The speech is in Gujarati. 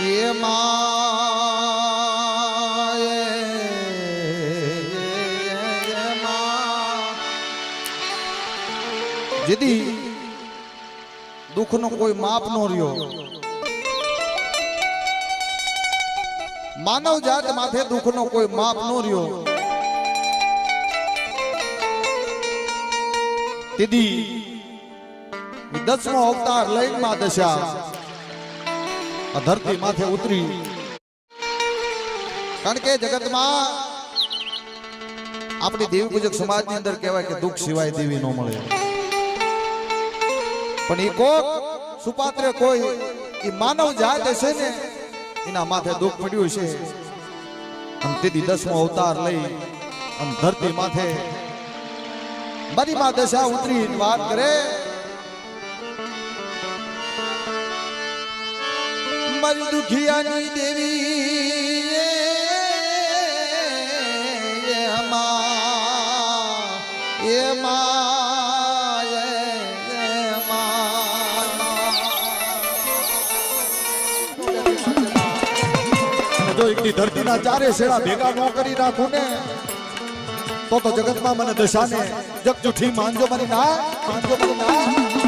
એમાં જેદી દુઃખનો કોઈ માપ નો રહ્યો. માનવ જાત માથે દુઃખનો કોઈ માપ નો રહ્યો. દીદી દસમો અવતાર લઈને માં દશા. ધરતી માથે ઉતરી. કારણ કે જગતમાં આપણી દેવી પૂજક સમાજની અંદર કહેવાય કે દુઃખ સિવાય દેવી ન મળે. પણ એ કોક સુપાત્ર કોઈ, એ માનવ જાત હશે ને, એના માથે દુઃખ પડ્યું છે. અને તેથી દસમો અવતાર લઈ અને ધરતી માથે મારી માં દશા ઉતરી વાત કરે. મારી દુખિયાની દેવી. એમાં એમાં જો એકની ધરતીના ચારે શેડા ભેગા ન કરી નાખું ને તો તો જગતમાં મને દશાને જગજુઠી માનજો મારી ના, માનજો મારી ના.